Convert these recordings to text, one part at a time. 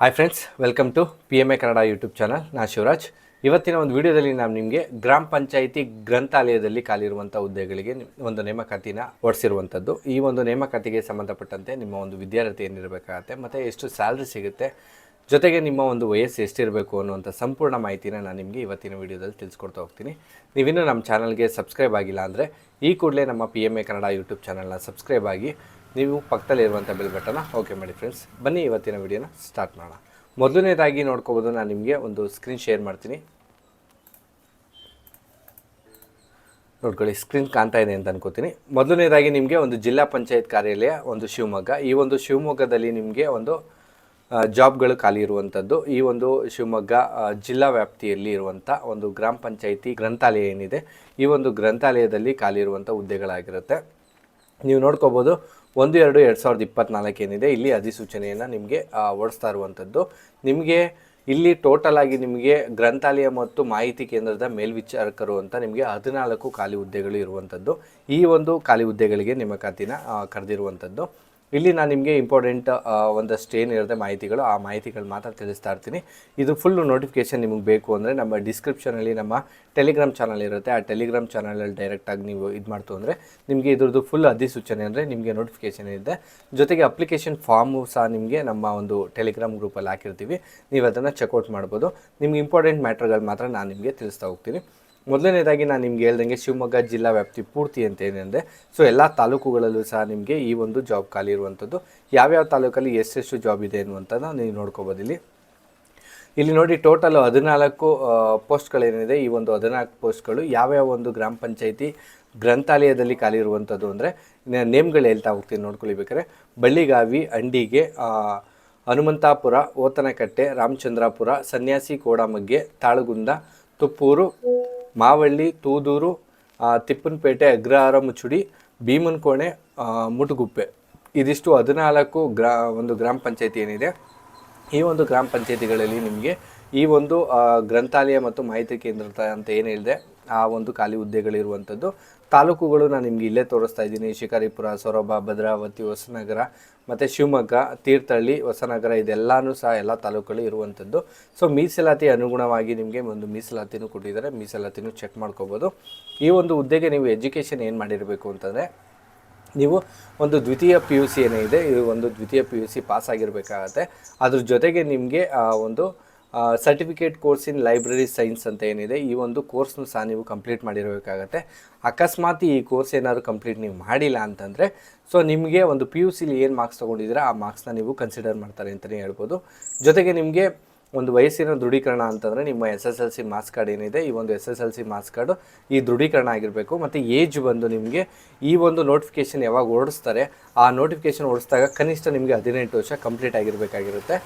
Hi friends welcome to P M A Kannada YouTube channel ನಾ ಶಿವರಾಜ್. ಇವತ್ತಿನ ಒಂದು ವಿಡಿಯೋದಲ್ಲಿ ನಾನು ನಿಮಗೆ ಗ್ರಾಮ ಪಂಚಾಯಿತಿ ಗ್ರಂಥಾಲಯದಲ್ಲಿ ಖಾಲಿರುವಂಥ ಹುದ್ದೆಗಳಿಗೆ ಒಂದು ನೇಮಕಾತಿನ ಹೊಡಿಸಿರುವಂಥದ್ದು ಈ ಒಂದು ನೇಮಕಾತಿಗೆ ಸಂಬಂಧಪಟ್ಟಂತೆ ನಿಮ್ಮ ಒಂದು ವಿದ್ಯಾರ್ಥಿ ಏನಿರಬೇಕಾಗತ್ತೆ, ಮತ್ತು ಎಷ್ಟು ಸ್ಯಾಲ್ರಿ ಸಿಗುತ್ತೆ, ಜೊತೆಗೆ ನಿಮ್ಮ ಒಂದು ವಯಸ್ಸು ಎಷ್ಟಿರಬೇಕು ಅನ್ನುವಂಥ ಸಂಪೂರ್ಣ ಮಾಹಿತಿನ ನಾನು ನಿಮಗೆ ಇವತ್ತಿನ ವಿಡಿಯೋದಲ್ಲಿ ತಿಳಿಸ್ಕೊಡ್ತಾ ಹೋಗ್ತೀನಿ. ನೀವಿನ್ನೂ ನಮ್ಮ ಚಾನಲ್ಗೆ ಸಬ್ಸ್ಕ್ರೈಬ್ ಆಗಿಲ್ಲ ಅಂದರೆ ಈ ಕೂಡಲೇ ನಮ್ಮ P M A Kannada YouTube ಚಾನಲ್ನ ಸಬ್ಸ್ಕ್ರೈಬ್ ಆಗಿ ನೀವು ಪಕ್ಕದಲ್ಲಿರುವಂಥ ಬೆಲ್ ಬಟನ್ನ ಓಕೆ ಮಾಡಿ ಫ್ರೆಂಡ್ಸ್ ಬನ್ನಿ ಇವತ್ತಿನ ವಿಡಿಯೋನ ಸ್ಟಾರ್ಟ್ ಮಾಡೋಣ. ಮೊದಲನೇದಾಗಿ ನೋಡ್ಕೋಬೋದು ನಾನು ನಿಮಗೆ ಒಂದು ಸ್ಕ್ರೀನ್ ಶೇರ್ ಮಾಡ್ತೀನಿ. ನೋಡ್ಕೊಳ್ಳಿ ಸ್ಕ್ರೀನ್ ಕಾಣ್ತಾ ಇದೆ ಅಂತ ಅನ್ಕೋತೀನಿ. ಮೊದಲನೇದಾಗಿ ನಿಮಗೆ ಒಂದು ಜಿಲ್ಲಾ ಪಂಚಾಯತ್ ಕಾರ್ಯಾಲಯ, ಒಂದು ಶಿವಮೊಗ್ಗ. ಈ ಒಂದು ಶಿವಮೊಗ್ಗದಲ್ಲಿ ನಿಮಗೆ ಒಂದು ಜಾಬ್ಗಳು ಖಾಲಿ ಇರುವಂಥದ್ದು ಈ ಒಂದು ಶಿವಮೊಗ್ಗ ಜಿಲ್ಲಾ ವ್ಯಾಪ್ತಿಯಲ್ಲಿ ಇರುವಂಥ ಒಂದು ಗ್ರಾಮ ಪಂಚಾಯಿತಿ ಗ್ರಂಥಾಲಯ ಏನಿದೆ, ಈ ಒಂದು ಗ್ರಂಥಾಲಯದಲ್ಲಿ ಖಾಲಿ ಇರುವಂಥ ಹುದ್ದೆಗಳಾಗಿರುತ್ತೆ. ನೀವು ನೋಡ್ಕೋಬೋದು ಒಂದು, ಎರಡು ಎರಡು ಸಾವಿರದ ಇಪ್ಪತ್ನಾಲ್ಕು ಏನಿದೆ, ಇಲ್ಲಿ ಅಧಿಸೂಚನೆಯನ್ನು ನಿಮಗೆ ಓಡಿಸ್ತಾ ಇರುವಂಥದ್ದು ನಿಮಗೆ ಇಲ್ಲಿ ಟೋಟಲ್ ಆಗಿ ನಿಮಗೆ ಗ್ರಂಥಾಲಯ ಮತ್ತು ಮಾಹಿತಿ ಕೇಂದ್ರದ ಮೇಲ್ವಿಚಾರಕರು ಅಂತ ನಿಮಗೆ ಹದಿನಾಲ್ಕು ಖಾಲಿ ಹುದ್ದೆಗಳು ಇರುವಂಥದ್ದು ಈ ಒಂದು ಖಾಲಿ ಹುದ್ದೆಗಳಿಗೆ ನೇಮಕಾತಿನ ಕರೆದಿರುವಂಥದ್ದು ಇಲ್ಲಿ ನಾನು ನಿಮಗೆ ಇಂಪಾರ್ಟೆಂಟ್ ಒಂದಷ್ಟು ಏನಿರುತ್ತೆ ಮಾಹಿತಿಗಳು, ಆ ಮಾಹಿತಿಗಳು ಮಾತ್ರ ತಿಳಿಸ್ತಾ ಇರ್ತೀನಿ. ಇದು ಫುಲ್ಲು ನೋಟಿಫಿಕೇಷನ್ ನಿಮಗೆ ಬೇಕು ಅಂದರೆ ನಮ್ಮ ಡಿಸ್ಕ್ರಿಪ್ಷನಲ್ಲಿ ನಮ್ಮ ಟೆಲಿಗ್ರಾಮ್ ಚಾನಲ್ ಇರುತ್ತೆ. ಆ ಟೆಲಿಗ್ರಾಮ್ ಚಾನಲಲ್ಲಿ ಡೈರೆಕ್ಟಾಗಿ ನೀವು ಇದು ಮಾಡ್ತು ಅಂದರೆ ನಿಮಗೆ ಇದ್ರದ್ದು ಫುಲ್ ಅಧಿಸೂಚನೆ ಅಂದರೆ ನಿಮಗೆ ನೋಟಿಫಿಕೇಷನ್ ಇದೆ. ಜೊತೆಗೆ ಅಪ್ಲಿಕೇಶನ್ ಫಾರ್ಮು ಸಹ ನಿಮಗೆ ನಮ್ಮ ಒಂದು ಟೆಲಿಗ್ರಾಮ್ ಗ್ರೂಪಲ್ಲಿ ಹಾಕಿರ್ತೀವಿ. ನೀವು ಅದನ್ನು ಚೆಕ್ಔಟ್ ಮಾಡ್ಬೋದು. ನಿಮ್ಗೆ ಇಂಪಾರ್ಟೆಂಟ್ ಮ್ಯಾಟ್ರ್ಗಳು ಮಾತ್ರ ನಾನು ನಿಮಗೆ ತಿಳಿಸ್ತಾ ಹೋಗ್ತೀನಿ. ಮೊದಲನೇದಾಗಿ ನಾನು ನಿಮ್ಗೆ ಹೇಳ್ದಂಗೆ ಶಿವಮೊಗ್ಗ ಜಿಲ್ಲಾ ವ್ಯಾಪ್ತಿ ಪೂರ್ತಿ ಅಂತ ಏನಂದರೆ ಸೊ ಎಲ್ಲ ತಾಲೂಕುಗಳಲ್ಲೂ ಸಹ ನಿಮಗೆ ಈ ಒಂದು ಜಾಬ್ ಖಾಲಿ ಇರುವಂಥದ್ದು ಯಾವ್ಯಾವ ತಾಲೂಕಲ್ಲಿ ಎಷ್ಟೆಷ್ಟು ಜಾಬ್ ಇದೆ ಅನ್ನುವಂಥದ್ದು ನೀವು ನೋಡ್ಕೋಬೋದು ಇಲ್ಲಿ. ಇಲ್ಲಿ ನೋಡಿ ಟೋಟಲ್ ಹದಿನಾಲ್ಕು ಪೋಸ್ಟ್ಗಳೇನಿದೆ ಈ ಒಂದು ಹದಿನಾಲ್ಕು ಪೋಸ್ಟ್ಗಳು ಯಾವ್ಯಾವ ಒಂದು ಗ್ರಾಮ ಪಂಚಾಯಿತಿ ಗ್ರಂಥಾಲಯದಲ್ಲಿ ಖಾಲಿ ಇರುವಂಥದ್ದು ಅಂದರೆ ನೇಮ್ಗಳು ಹೇಳ್ತಾ ಹೋಗ್ತೀನಿ ನೋಡ್ಕೊಳ್ಬೇಕಾದ್ರೆ ಬಳ್ಳಿಗಾವಿ ಅಂಡಿಗೆ ಹನುಮಂತಾಪುರ, ಓತನಕಟ್ಟೆ, ರಾಮಚಂದ್ರಾಪುರ, ಸನ್ಯಾಸಿ, ಕೋಡಮಗ್ಗೆ, ತಾಳಗುಂದ, ತುಪ್ಪೂರು ಮಾವಳ್ಳಿ, ತೂದೂರು ತಿಪ್ಪನಪೇಟೆ ಅಗ್ರಹಾರ ಮುಚ್ಚುಡಿ ಭೀಮನಕೋಣೆ ಮುಟುಗುಪ್ಪೆ. ಇದಿಷ್ಟು ಹದಿನಾಲ್ಕು ಗ್ರಾ, ಒಂದು ಗ್ರಾಮ ಪಂಚಾಯತಿ ಏನಿದೆ, ಈ ಒಂದು ಗ್ರಾಮ ಪಂಚಾಯತಿಗಳಲ್ಲಿ ನಿಮಗೆ ಈ ಒಂದು ಗ್ರಂಥಾಲಯ ಮತ್ತು ಮಾಹಿತಿ ಕೇಂದ್ರ ಅಂತ ಏನು ಹೇಳಿದೆ ಆ ಒಂದು ಖಾಲಿ ಹುದ್ದೆಗಳಿರುವಂಥದ್ದು ತಾಲೂಕುಗಳು ನಾನು ನಿಮಗೆ ಇಲ್ಲೇ ತೋರಿಸ್ತಾ ಇದ್ದೀನಿ. ಶಿಕಾರಿಪುರ, ಸೊರಬ, ಭದ್ರಾವತಿ, ಹೊಸನಗರ ಮತ್ತು ಶಿವಮೊಗ್ಗ, ತೀರ್ಥಹಳ್ಳಿ, ಹೊಸನಗರ ಇದೆಲ್ಲನೂ ಸಹ ಎಲ್ಲ ತಾಲೂಕುಗಳು ಇರುವಂಥದ್ದು. ಸೊ ಮೀಸಲಾತಿ ಅನುಗುಣವಾಗಿ ನಿಮಗೆ ಒಂದು ಮೀಸಲಾತಿನೂ ಕೊಟ್ಟಿದ್ದಾರೆ. ಮೀಸಲಾತಿನೂ ಚೆಕ್ ಮಾಡ್ಕೋಬೋದು. ಈ ಒಂದು ಹುದ್ದೆಗೆ ನೀವು ಎಜುಕೇಷನ್ ಏನು ಮಾಡಿರಬೇಕು ಅಂತಂದರೆ, ನೀವು ಒಂದು ದ್ವಿತೀಯ ಪಿ ಯು ಸಿ ಏನೇ ಇದೆ, ಇದು ಒಂದು ದ್ವಿತೀಯ ಪಿ ಯು ಸಿ ಪಾಸ್ ಆಗಿರಬೇಕಾಗತ್ತೆ. ಅದ್ರ ಜೊತೆಗೆ ನಿಮಗೆ ಒಂದು certificate course in library science ಅಂತ ಏನಿದೆ, ಈ ಒಂದು ಕೋರ್ಸ್ನು ಸಹ ನೀವು ಕಂಪ್ಲೀಟ್ ಮಾಡಿರಬೇಕಾಗತ್ತೆ. ಅಕಸ್ಮಾತ್ ಈ ಕೋರ್ಸ್ ಏನಾದರೂ ಕಂಪ್ಲೀಟ್ ನೀವು ಮಾಡಿಲ್ಲ ಅಂತಂದರೆ ಸೊ ನಿಮಗೆ ಒಂದು ಪಿ ಯು ಸಿಲಿ ಏನು ಮಾರ್ಕ್ಸ್ ತೊಗೊಂಡಿದ್ದೀರಾ, ಆ ಮಾರ್ಕ್ಸ್ನ ನೀವು ಕನ್ಸಿಡರ್ ಮಾಡ್ತಾರೆ ಅಂತಲೇ ಹೇಳ್ಬೋದು. ಜೊತೆಗೆ ನಿಮಗೆ ಒಂದು ವಯಸ್ಸಿನ ದೃಢೀಕರಣ ಅಂತಂದರೆ, ನಿಮ್ಮ S S L C marks card ಏನಿದೆ, ಈ ಒಂದು S S L C marks card ಈ ದೃಢೀಕರಣ ಆಗಿರಬೇಕು. ಮತ್ತು ಏಜ್ ಬಂದು ನಿಮಗೆ ಈ ಒಂದು ನೋಟಿಫಿಕೇಷನ್ ಯಾವಾಗ ಓಡಿಸ್ತಾರೆ, ಆ ನೋಟಿಫಿಕೇಷನ್ ಓಡಿಸಿದಾಗ ಕನಿಷ್ಠ ನಿಮಗೆ ಹದಿನೆಂಟು ವರ್ಷ ಕಂಪ್ಲೀಟ್ ಆಗಿರಬೇಕಾಗಿರುತ್ತೆ.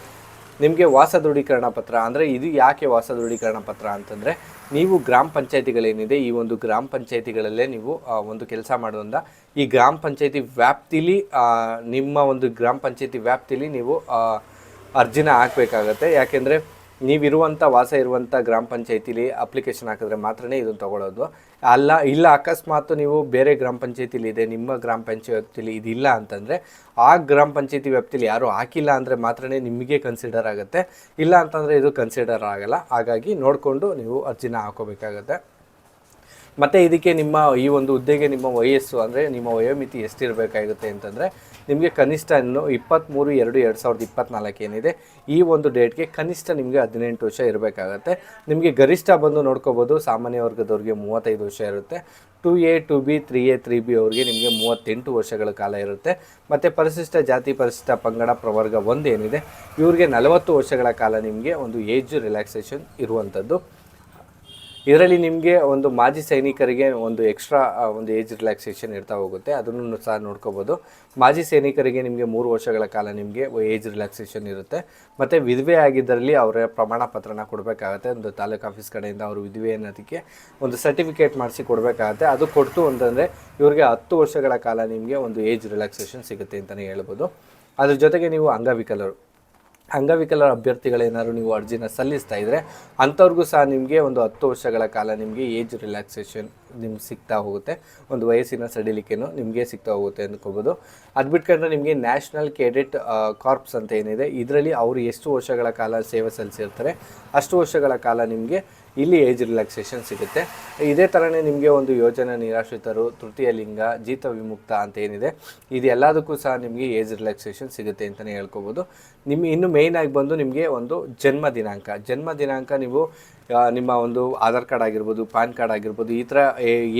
ನಿಮಗೆ ವಾಸ ದೃಢೀಕರಣ ಪತ್ರ, ಅಂದರೆ ಇದು ಯಾಕೆ ವಾಸ ದೃಢೀಕರಣ ಪತ್ರ ಅಂತಂದರೆ, ನೀವು ಗ್ರಾಮ ಪಂಚಾಯತಿಗಳೇನಿದೆ, ಈ ಒಂದು ಗ್ರಾಮ ಪಂಚಾಯತಿಗಳಲ್ಲೇ ನೀವು ಒಂದು ಕೆಲಸ ಮಾಡೋದ್ರಿಂದ ಈ ಗ್ರಾಮ ಪಂಚಾಯತಿ ವ್ಯಾಪ್ತಿಲಿ ನಿಮ್ಮ ಒಂದು ಗ್ರಾಮ ಪಂಚಾಯತಿ ವ್ಯಾಪ್ತಿಲಿ ನೀವು ಅರ್ಜಿನ ಹಾಕಬೇಕಾಗತ್ತೆ. ಯಾಕೆಂದರೆ ನೀವಿರುವಂಥ ವಾಸ ಇರುವಂಥ ಗ್ರಾಮ ಪಂಚಾಯತಿಲಿ ಅಪ್ಲಿಕೇಶನ್ ಹಾಕಿದ್ರೆ ಮಾತ್ರನೇ ಇದನ್ನು ತಗೊಳ್ಳೋದು ಅಲ್ಲ, ಇಲ್ಲ, ಅಕಸ್ಮಾತ್ ನೀವು ಬೇರೆ ಗ್ರಾಮ ಪಂಚಾಯತಿಲಿ ಇದೆ, ನಿಮ್ಮ ಗ್ರಾಮ ಪಂಚಾಯತಿ ವ್ಯಾಪ್ತಿಲಿ ಇದಿಲ್ಲ ಅಂತಂದರೆ, ಆ ಗ್ರಾಮ ಪಂಚಾಯತಿ ವ್ಯಾಪ್ತಿಲಿ ಯಾರೂ ಹಾಕಿಲ್ಲ ಅಂದರೆ ಮಾತ್ರನೇ ನಿಮಗೆ ಕನ್ಸಿಡರ್ ಆಗುತ್ತೆ. ಇಲ್ಲ ಅಂತಂದರೆ ಇದು ಕನ್ಸಿಡರ್ ಆಗಲ್ಲ. ಹಾಗಾಗಿ ನೋಡಿಕೊಂಡು ನೀವು ಅರ್ಜಿನ ಹಾಕೋಬೇಕಾಗತ್ತೆ. ಮತ್ತು ಇದಕ್ಕೆ ನಿಮ್ಮ ಈ ಒಂದು ಹುದ್ದೆಗೆ ನಿಮ್ಮ ವಯಸ್ಸು ಅಂದರೆ ನಿಮ್ಮ ವಯೋಮಿತಿ ಎಷ್ಟಿರಬೇಕಾಗುತ್ತೆ ಅಂತಂದರೆ ನಿಮಗೆ ಕನಿಷ್ಠ ಇನ್ನು ಇಪ್ಪತ್ತ್ಮೂರು ಎರಡು ಎರಡು ಸಾವಿರದ ಇಪ್ಪತ್ತ್ನಾಲ್ಕು ಏನಿದೆ, ಈ ಒಂದು ಡೇಟ್ಗೆ ಕನಿಷ್ಠ ನಿಮಗೆ ಹದಿನೆಂಟು ವರ್ಷ ಇರಬೇಕಾಗತ್ತೆ. ನಿಮಗೆ ಗರಿಷ್ಠ ಬಂದು ನೋಡ್ಕೋಬೋದು, ಸಾಮಾನ್ಯ ವರ್ಗದವ್ರಿಗೆ ಮೂವತ್ತೈದು ವರ್ಷ ಇರುತ್ತೆ. Two A, two B, three A, three B ಅವ್ರಿಗೆ ನಿಮಗೆ ಮೂವತ್ತೆಂಟು ವರ್ಷಗಳ ಕಾಲ ಇರುತ್ತೆ. ಮತ್ತು ಪರಿಶಿಷ್ಟ ಜಾತಿ, ಪರಿಶಿಷ್ಟ ಪಂಗಡ, ಪ್ರವರ್ಗ ಒಂದು ಏನಿದೆ ಇವ್ರಿಗೆ ನಲವತ್ತು ವರ್ಷಗಳ ಕಾಲ ನಿಮಗೆ ಒಂದು ಏಜ್ ರಿಲ್ಯಾಕ್ಸೇಷನ್ ಇರುವಂಥದ್ದು. ಇದರಲ್ಲಿ ನಿಮಗೆ ಒಂದು ಮಾಜಿ ಸೈನಿಕರಿಗೆ ಒಂದು ಎಕ್ಸ್ಟ್ರಾ ಒಂದು ಏಜ್ ರಿಲ್ಯಾಕ್ಸೇಷನ್ ಇರ್ತಾ ಹೋಗುತ್ತೆ. ಅದನ್ನು ಸಹ ನೋಡ್ಕೋಬೋದು. ಮಾಜಿ ಸೈನಿಕರಿಗೆ ನಿಮಗೆ ಮೂರು ವರ್ಷಗಳ ಕಾಲ ನಿಮಗೆ ಏಜ್ ರಿಲ್ಯಾಕ್ಸೇಷನ್ ಇರುತ್ತೆ. ಮತ್ತು ವಿಧವೆ ಆಗಿದ್ದರಲ್ಲಿ ಅವರ ಪ್ರಮಾಣ ಪತ್ರನ ಕೊಡಬೇಕಾಗತ್ತೆ. ಒಂದು ತಾಲೂಕು ಆಫೀಸ್ ಕಡೆಯಿಂದ ಅವರು ವಿಧವೆ ಅನ್ನೋದಕ್ಕೆ ಒಂದು ಸರ್ಟಿಫಿಕೇಟ್ ಮಾಡಿಸಿ ಕೊಡಬೇಕಾಗತ್ತೆ. ಅದು ಕೊಡ್ತು ಅಂತಂದರೆ ಇವ್ರಿಗೆ ಹತ್ತು ವರ್ಷಗಳ ಕಾಲ ನಿಮಗೆ ಒಂದು ಏಜ್ ರಿಲ್ಯಾಕ್ಸೇಷನ್ ಸಿಗುತ್ತೆ ಅಂತಲೇ ಹೇಳ್ಬೋದು. ಅದ್ರ ಜೊತೆಗೆ ನೀವು ಅಂಗವಿಕಲರು. ಅಂಗವಿಕಲರ ಅಭ್ಯರ್ಥಿಗಳೇನಾದ್ರು ನೀವು ಅರ್ಜಿನ ಸಲ್ಲಿಸ್ತಾ ಇದ್ದರೆ ಅಂಥವ್ರಿಗೂ ಸಹ ನಿಮಗೆ ಒಂದು ಹತ್ತು ವರ್ಷಗಳ ಕಾಲ ನಿಮಗೆ ಏಜ್ ರಿಲ್ಯಾಕ್ಸೇಷನ್ ನಿಮ್ಗೆ ಸಿಗ್ತಾ ಹೋಗುತ್ತೆ. ಒಂದು ವಯಸ್ಸಿನ ಸಡಿಲಿಕೆನೂ ನಿಮಗೆ ಸಿಗ್ತಾ ಹೋಗುತ್ತೆ ಅಂದ್ಕೋಬೋದು. ಅದು ಬಿಟ್ಕೊಂಡ್ರೆ ನಿಮಗೆ ನ್ಯಾಷನಲ್ ಕೆಡೆಟ್ ಕಾರ್ಪ್ಸ್ ಅಂತ ಏನಿದೆ, ಇದರಲ್ಲಿ ಅವರು ಎಷ್ಟು ವರ್ಷಗಳ ಕಾಲ ಸೇವೆ ಸಲ್ಲಿಸಿರ್ತಾರೆ, ಅಷ್ಟು ವರ್ಷಗಳ ಕಾಲ ನಿಮಗೆ ಇಲ್ಲಿ ಏಜ್ ರಿಲ್ಯಾಕ್ಸೇಷನ್ ಸಿಗುತ್ತೆ. ಇದೇ ಥರನೇ ನಿಮಗೆ ಒಂದು ಯೋಜನೆ ನಿರಾಶ್ರಿತರು, ತೃತೀಯ ಲಿಂಗ, ಜೀತ ವಿಮುಕ್ತ ಅಂತ ಏನಿದೆ, ಇದು ಎಲ್ಲದಕ್ಕೂ ಸಹ ನಿಮಗೆ ಏಜ್ ರಿಲ್ಯಾಕ್ಸೇಷನ್ ಸಿಗುತ್ತೆ ಅಂತಲೇ ಹೇಳ್ಕೊಬೋದು. ನಿಮ್ಮ ಇನ್ನು ಮೇಯ್ನಾಗಿ ಬಂದು ನಿಮಗೆ ಒಂದು ಜನ್ಮ ದಿನಾಂಕ. ಜನ್ಮ ದಿನಾಂಕ ನೀವು ನಿಮ್ಮ ಒಂದು ಆಧಾರ್ ಕಾರ್ಡ್ ಆಗಿರ್ಬೋದು ಪ್ಯಾನ್ ಕಾರ್ಡ್ ಆಗಿರ್ಬೋದು, ಈ ಥರ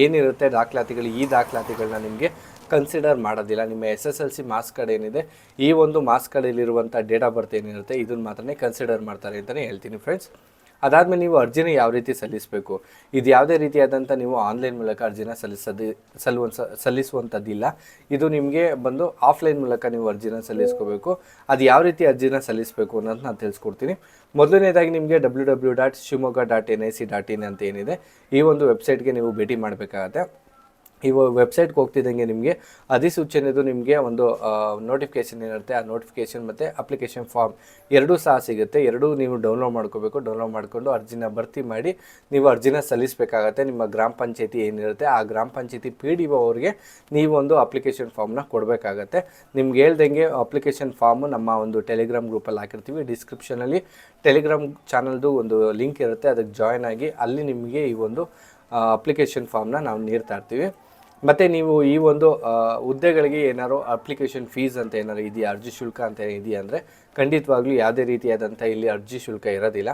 ಏನಿರುತ್ತೆ ದಾಖಲಾತಿಗಳು, ಈ ದಾಖಲಾತಿಗಳನ್ನ ನಿಮಗೆ ಕನ್ಸಿಡರ್ ಮಾಡೋದಿಲ್ಲ. ನಿಮ್ಮ S S L C marks card ಏನಿದೆ, ಈ ಒಂದು ಮಾರ್ಕ್ಸ್ ಕಾರ್ಡಲ್ಲಿರುವಂಥ ಡೇಟ್ ಆಫ್ ಬರ್ತ್ ಏನಿರುತ್ತೆ, ಇದನ್ನು ಮಾತ್ರನೇ ಕನ್ಸಿಡರ್ ಮಾಡ್ತಾರೆ ಅಂತಲೇ ಹೇಳ್ತೀನಿ ಫ್ರೆಂಡ್ಸ್ ಅದಾದಮೇಲೆ ನೀವು ಅರ್ಜಿನ ಯಾವ ರೀತಿ ಸಲ್ಲಿಸಬೇಕು? ಇದು ಯಾವುದೇ ರೀತಿಯಾದಂಥ ನೀವು ಆನ್ಲೈನ್ ಮೂಲಕ ಅರ್ಜಿನ ಸಲ್ಲಿಸೋದು ಸಲ್ಲುವ ಸಲ್ಲಿಸುವಂಥದ್ದಿಲ್ಲ. ಇದು ನಿಮಗೆ ಬಂದು ಆಫ್ಲೈನ್ ಮೂಲಕ ನೀವು ಅರ್ಜಿನ ಸಲ್ಲಿಸ್ಕೋಬೇಕು. ಅದು ಯಾವ ರೀತಿ ಅರ್ಜಿನ ಸಲ್ಲಿಸಬೇಕು ಅನ್ನೋದು ನಾನು ತಿಳಿಸ್ಕೊಡ್ತೀನಿ. ಮೊದಲನೇದಾಗಿ ನಿಮಗೆ W W dot Shivamogga dot N I C dot in ಅಂತ ಏನಿದೆ. ಈ ಒಂದು ವೆಬ್ಸೈಟ್ಗೆ ನೀವು ಭೇಟಿ ಮಾಡಬೇಕಾಗತ್ತೆ. ಈ ವೆಬ್ಸೈಟ್ಗೆ ಹೋಗ್ತಿದ್ದಂಗೆ ನಿಮಗೆ ಅಧಿಸೂಚನೆದು ನಿಮಗೆ ಒಂದು ನೋಟಿಫಿಕೇಷನ್ ಏನಿರುತ್ತೆ ಆ ನೋಟಿಫಿಕೇಷನ್ ಮತ್ತು ಅಪ್ಲಿಕೇಶನ್ ಫಾರ್ಮ್ ಎರಡೂ ಸಹ ಸಿಗುತ್ತೆ. ಎರಡೂ ನೀವು ಡೌನ್ಲೋಡ್ ಮಾಡ್ಕೋಬೇಕು. ಡೌನ್ಲೋಡ್ ಮಾಡಿಕೊಂಡು ಅರ್ಜಿನ ಭರ್ತಿ ಮಾಡಿ ನೀವು ಅರ್ಜಿನ ಸಲ್ಲಿಸಬೇಕಾಗತ್ತೆ. ನಿಮ್ಮ ಗ್ರಾಮ ಪಂಚಾಯತಿ ಏನಿರುತ್ತೆ, ಆ ಗ್ರಾಮ ಪಂಚಾಯತಿ ಪಿ ಡಿ ಓ ಅವ್ರಿಗೆ ನೀವು ಒಂದು ಅಪ್ಲಿಕೇಶನ್ ಫಾರ್ಮ್ನ ಕೊಡಬೇಕಾಗತ್ತೆ. ನಿಮ್ಗೆ ಹೇಳ್ದಂಗೆ ಅಪ್ಲಿಕೇಶನ್ ಫಾರ್ಮು ನಮ್ಮ ಒಂದು ಟೆಲಿಗ್ರಾಮ್ ಗ್ರೂಪಲ್ಲಿ ಹಾಕಿರ್ತೀವಿ. ಡಿಸ್ಕ್ರಿಪ್ಷನಲ್ಲಿ ಟೆಲಿಗ್ರಾಮ್ ಚಾನಲ್ದು ಒಂದು ಲಿಂಕ್ ಇರುತ್ತೆ. ಅದಕ್ಕೆ ಜಾಯ್ನ್ ಆಗಿ ಅಲ್ಲಿ ನಿಮಗೆ ಈ ಒಂದು ಅಪ್ಲಿಕೇಶನ್ ಫಾರ್ಮ್ನ ನಾವು ನೀಡ್ತಾ ಇರ್ತೀವಿ. ಮತ್ತು ನೀವು ಈ ಒಂದು ಹುದ್ದೆಗಳಿಗೆ ಏನಾದ್ರು ಅಪ್ಲಿಕೇಶನ್ ಫೀಸ್ ಅಂತ ಏನಾದ್ರು ಇದೆಯಾ? ಅರ್ಜಿ ಶುಲ್ಕ ಅಂತ ಇದೆಯಾ ಅಂದರೆ ಖಂಡಿತವಾಗ್ಲೂ ಯಾವುದೇ ರೀತಿಯಾದಂಥ ಇಲ್ಲಿ ಅರ್ಜಿ ಶುಲ್ಕ ಇರೋದಿಲ್ಲ.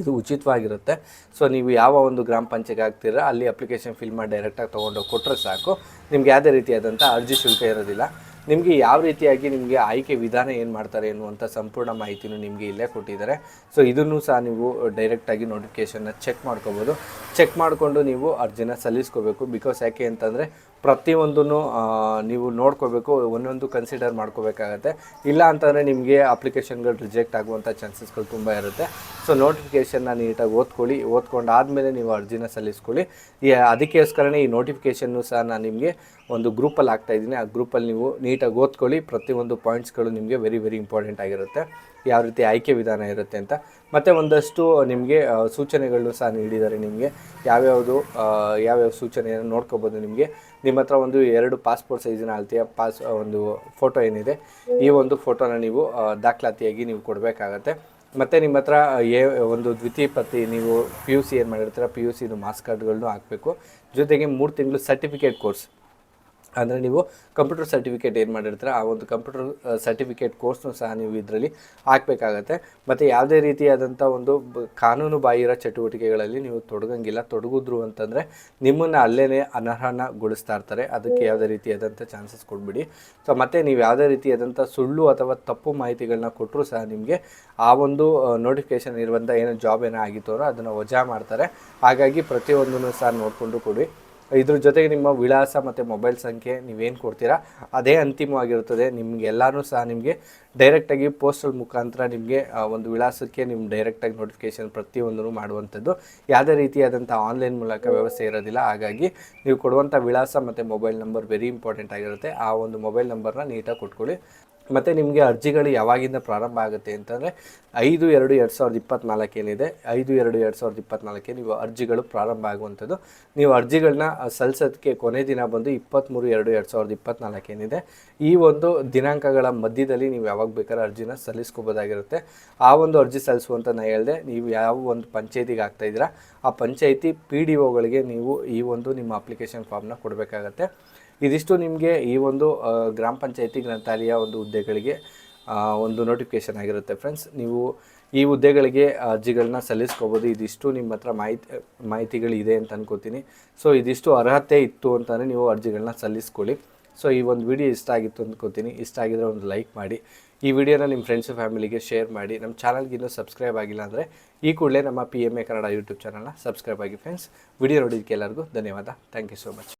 ಇದು ಉಚಿತವಾಗಿರುತ್ತೆ. ಸೊ ನೀವು ಯಾವ ಒಂದು ಗ್ರಾಮ ಪಂಚಾಯತ್ ಆಗ್ತೀರಾ, ಅಲ್ಲಿ ಅಪ್ಲಿಕೇಶನ್ ಫಿಲ್ ಮಾಡಿ ಡೈರೆಕ್ಟಾಗಿ ತೊಗೊಂಡೋಗಿ ಕೊಟ್ಟರೆ ಸಾಕು. ನಿಮ್ಗೆ ಯಾವುದೇ ರೀತಿಯಾದಂಥ ಅರ್ಜಿ ಶುಲ್ಕ ಇರೋದಿಲ್ಲ. ನಿಮಗೆ ಯಾವ ರೀತಿಯಾಗಿ ನಿಮಗೆ ಆಯ್ಕೆ ವಿಧಾನ ಏನು ಮಾಡ್ತಾರೆ ಎನ್ನುವಂಥ ಸಂಪೂರ್ಣ ಮಾಹಿತಿನೂ ನಿಮಗೆ ಇಲ್ಲೇ ಕೊಟ್ಟಿದ್ದಾರೆ. ಸೊ ಇದನ್ನು ಸಹ ನೀವು ಡೈರೆಕ್ಟಾಗಿ ನೋಟಿಫಿಕೇಷನ್ನ ಚೆಕ್ ಮಾಡ್ಕೋಬೋದು. ಚೆಕ್ ಮಾಡಿಕೊಂಡು ನೀವು ಅರ್ಜಿನ ಸಲ್ಲಿಸ್ಕೋಬೇಕು. ಬಿಕಾಸ್ ಯಾಕೆ ಅಂತಂದರೆ ಪ್ರತಿಯೊಂದನ್ನು ನೀವು ನೋಡ್ಕೋಬೇಕು, ಒಂದೊಂದು ಕನ್ಸಿಡರ್ ಮಾಡ್ಕೋಬೇಕಾಗತ್ತೆ. ಇಲ್ಲ ಅಂತಂದರೆ ನಿಮಗೆ ಅಪ್ಲಿಕೇಶನ್ಗಳು ರಿಜೆಕ್ಟ್ ಆಗುವಂಥ ಚಾನ್ಸಸ್ಗಳು ತುಂಬ ಇರುತ್ತೆ. ಸೊ ನೋಟಿಫಿಕೇಷನ್ನ ನೀಟಾಗಿ ಓದ್ಕೊಳ್ಳಿ. ಓದ್ಕೊಂಡು ಆದಮೇಲೆ ನೀವು ಅರ್ಜಿನ ಸಲ್ಲಿಸ್ಕೊಳ್ಳಿ. ಅದಕ್ಕೋಸ್ಕರನೇ ಈ ನೋಟಿಫಿಕೇಷನ್ನು ಸಹ ನಾನು ನಿಮಗೆ ಒಂದು ಗ್ರೂಪಲ್ಲಿ ಹಾಕ್ತಾಯಿದ್ದೀನಿ ಆ ಗ್ರೂಪಲ್ಲಿ ನೀವು ನೀಟಾಗಿ ಓದ್ಕೊಳ್ಳಿ. ಪ್ರತಿಯೊಂದು ಪಾಯಿಂಟ್ಸ್ಗಳು ನಿಮಗೆ ವೆರಿ ವೆರಿ ಇಂಪಾರ್ಟೆಂಟ್ ಆಗಿರುತ್ತೆ. ಯಾವ ರೀತಿ ಆಯ್ಕೆ ವಿಧಾನ ಇರುತ್ತೆ ಅಂತ. ಮತ್ತು ಒಂದಷ್ಟು ನಿಮಗೆ ಸೂಚನೆಗಳನ್ನು ಸಹ ನೀಡಿದ್ದಾರೆ ನಿಮಗೆ. ಯಾವ್ಯಾವುದು ಯಾವ್ಯಾವ ಸೂಚನೆಯನ್ನು ನೋಡ್ಕೋಬೋದು ನಿಮಗೆ. ನಿಮ್ಮ ಹತ್ರ ಒಂದು ಎರಡು ಪಾಸ್ಪೋರ್ಟ್ ಸೈಜಿನ ಅಳತೆಯ ಪಾಸ್ ಒಂದು ಫೋಟೋ ಏನಿದೆ, ಈ ಒಂದು ಫೋಟೋನ ನೀವು ದಾಖಲಾತಿಯಾಗಿ ನೀವು ಕೊಡಬೇಕಾಗತ್ತೆ. ಮತ್ತು ನಿಮ್ಮ ಹತ್ರ ಏ ಒಂದು ದ್ವಿತೀಯ ಪತಿ ನೀವು ಪಿ ಯು ಸಿ ಏನು ಮಾಡಿರ್ತೀರ ಪಿ ಯು ಸಿದು ಮಾರ್ಕ್ಸ್ ಕಾರ್ಡ್ಗಳನ್ನೂ ಹಾಕಬೇಕು. ಜೊತೆಗೆ ಮೂರು ತಿಂಗಳು ಸರ್ಟಿಫಿಕೇಟ್ ಕೋರ್ಸ್ ಅಂದರೆ ನೀವು ಕಂಪ್ಯೂಟರ್ ಸರ್ಟಿಫಿಕೇಟ್ ಏನು ಮಾಡಿರ್ತೀರ, ಆ ಒಂದು ಕಂಪ್ಯೂಟರ್ ಸರ್ಟಿಫಿಕೇಟ್ ಕೋರ್ಸ್ನು ಸಹ ನೀವು ಇದರಲ್ಲಿ ಹಾಕಬೇಕಾಗತ್ತೆ. ಮತ್ತು ಯಾವುದೇ ರೀತಿಯಾದಂಥ ಒಂದು ಕಾನೂನು ಬಾಹಿರ ಚಟುವಟಿಕೆಗಳಲ್ಲಿ ನೀವು ತೊಡಗಂಗಿಲ್ಲ, ತೊಡಗಿದ್ರು ಅಂತಂದರೆ ನಿಮ್ಮನ್ನು ಅಲ್ಲೇ ಅನರ್ಹನಗೊಳಿಸ್ತಾ ಇರ್ತಾರೆ. ಅದಕ್ಕೆ ಯಾವುದೇ ರೀತಿಯಾದಂಥ ಚಾನ್ಸಸ್ ಕೊಡ್ಬಿಡಿ. ಸೊ ಮತ್ತು ನೀವು ಯಾವುದೇ ರೀತಿಯಾದಂಥ ಸುಳ್ಳು ಅಥವಾ ತಪ್ಪು ಮಾಹಿತಿಗಳನ್ನ ಕೊಟ್ಟರು ಸಹ ನಿಮಗೆ ಆ ಒಂದು ನೋಟಿಫಿಕೇಷನ್ ಇರುವಂಥ ಏನೋ ಜಾಬ್ ಏನೋ ಆಗಿತ್ತೋ ಅದನ್ನು ವಜಾ ಮಾಡ್ತಾರೆ. ಹಾಗಾಗಿ ಪ್ರತಿಯೊಂದನ್ನು ಸಹ ನೋಡಿಕೊಂಡು ಕೊಡಿ. ಇದ್ರ ಜೊತೆಗೆ ನಿಮ್ಮ ವಿಳಾಸ ಮತ್ತು ಮೊಬೈಲ್ ಸಂಖ್ಯೆ ನೀವೇನು ಕೊಡ್ತೀರಾ, ಅದೇ ಅಂತಿಮವಾಗಿರುತ್ತದೆ. ನಿಮಗೆಲ್ಲನೂ ಸಹ ನಿಮಗೆ ಡೈರೆಕ್ಟಾಗಿ ಪೋಸ್ಟಲ್ ಮುಖಾಂತರ ನಿಮಗೆ ಒಂದು ವಿಳಾಸಕ್ಕೆ ನಿಮ್ಮ ಡೈರೆಕ್ಟಾಗಿ ನೋಟಿಫಿಕೇಶನ್ ಪ್ರತಿಯೊಂದನ್ನು ಮಾಡುವಂಥದ್ದು. ಯಾವುದೇ ರೀತಿಯಾದಂಥ ಆನ್ಲೈನ್ ಮೂಲಕ ವ್ಯವಸ್ಥೆ ಇರೋದಿಲ್ಲ. ಹಾಗಾಗಿ ನೀವು ಕೊಡುವಂಥ ವಿಳಾಸ ಮತ್ತು ಮೊಬೈಲ್ ನಂಬರ್ ವೆರಿ ಇಂಪಾರ್ಟೆಂಟ್ ಆಗಿರುತ್ತೆ. ಆ ಒಂದು ಮೊಬೈಲ್ ನಂಬರ್ನ ನೀಟಾಗಿ ಕೊಟ್ಕೊಳ್ಳಿ. ಮತ್ತು ನಿಮಗೆ ಅರ್ಜಿಗಳು ಯಾವಾಗಿಂದ ಪ್ರಾರಂಭ ಆಗುತ್ತೆ ಅಂತಂದರೆ ಐದು, ಎರಡು ಎರಡು ಸಾವಿರದ ಇಪ್ಪತ್ತ್ನಾಲ್ಕು ಏನಿದೆ, ಐದು, ಎರಡು ಎರಡು ಸಾವಿರದ ಇಪ್ಪತ್ತ್ನಾಲ್ಕೇ ನೀವು ಅರ್ಜಿಗಳು ಪ್ರಾರಂಭ ಆಗುವಂಥದ್ದು. ನೀವು ಅರ್ಜಿಗಳನ್ನ ಸಲ್ಲಿಸೋದಕ್ಕೆ ಕೊನೆ ದಿನ ಬಂದು ಇಪ್ಪತ್ತ್ಮೂರು ಎರಡು ಎರಡು ಸಾವಿರದ ಇಪ್ಪತ್ತ್ನಾಲ್ಕು ಏನಿದೆ, ಈ ಒಂದು ದಿನಾಂಕಗಳ ಮಧ್ಯದಲ್ಲಿ ನೀವು ಯಾವಾಗ ಬೇಕಾದ್ರೆ ಅರ್ಜಿನ ಸಲ್ಲಿಸ್ಕೋಬೋದಾಗಿರುತ್ತೆ. ಆ ಒಂದು ಅರ್ಜಿ ಸಲ್ಲಿಸುವಂತ ನಾನು ಹೇಳಿದೆ, ನೀವು ಯಾವ ಒಂದು ಪಂಚಾಯತಿಗೆ ಇದ್ದೀರಾ, ಆ ಪಂಚಾಯತಿ ಪಿ ಡಿ ಒಗಳಿಗೆ ನೀವು ಈ ಒಂದು ನಿಮ್ಮ ಅಪ್ಲಿಕೇಶನ್ ಫಾರ್ಮ್ನ ಕೊಡಬೇಕಾಗತ್ತೆ. ಇದಿಷ್ಟು ನಿಮಗೆ ಈ ಒಂದು ಗ್ರಾಮ ಪಂಚಾಯತಿ ಗ್ರಂಥಾಲಯ ಒಂದು ಹುದ್ದೆಗಳಿಗೆ ಒಂದು ನೋಟಿಫಿಕೇಷನ್ ಆಗಿರುತ್ತೆ ಫ್ರೆಂಡ್ಸ್ ನೀವು ಈ ಹುದ್ದೆಗಳಿಗೆ ಅರ್ಜಿಗಳನ್ನ ಸಲ್ಲಿಸ್ಕೋಬೋದು. ಇದಿಷ್ಟು ನಿಮ್ಮ ಹತ್ರ ಮಾಹಿತಿ, ಮಾಹಿತಿಗಳಿದೆ ಅಂತ ಅನ್ಕೋತೀನಿ. ಸೊ ಇದಿಷ್ಟು ಅರ್ಹತೆ ಇತ್ತು ಅಂತಲೇ ನೀವು ಅರ್ಜಿಗಳನ್ನ ಸಲ್ಲಿಸ್ಕೊಳ್ಳಿ. ಸೊ ಈ ಒಂದು ವಿಡಿಯೋ ಇಷ್ಟ ಆಗಿತ್ತು ಅಂದ್ಕೋತೀನಿ ಇಷ್ಟ ಆಗಿದ್ರೆ ಒಂದು ಲೈಕ್ ಮಾಡಿ. ಈ ವಿಡಿಯೋನ ನಿಮ್ಮ ಫ್ರೆಂಡ್ಸ್ ಫ್ಯಾಮಿಲಿಗೆ ಶೇರ್ ಮಾಡಿ. ನಮ್ಮ ಚಾನಲ್ಗೆ ಇನ್ನೂ ಸಬ್ಸ್ಕ್ರೈಬ್ ಆಗಿಲ್ಲ ಅಂದರೆ ಈ ಕೂಡಲೇ ನಮ್ಮ P M A Kannada YouTube ಚಾನಲ್ನ ಸಬ್ಸ್ಕ್ರೈಬ್ ಆಗಿ ಫ್ರೆಂಡ್ಸ್ ವಿಡಿಯೋ ನೋಡಿದ್ದಕ್ಕೆ ಎಲ್ಲರಿಗೂ ಧನ್ಯವಾದ. Thank you so much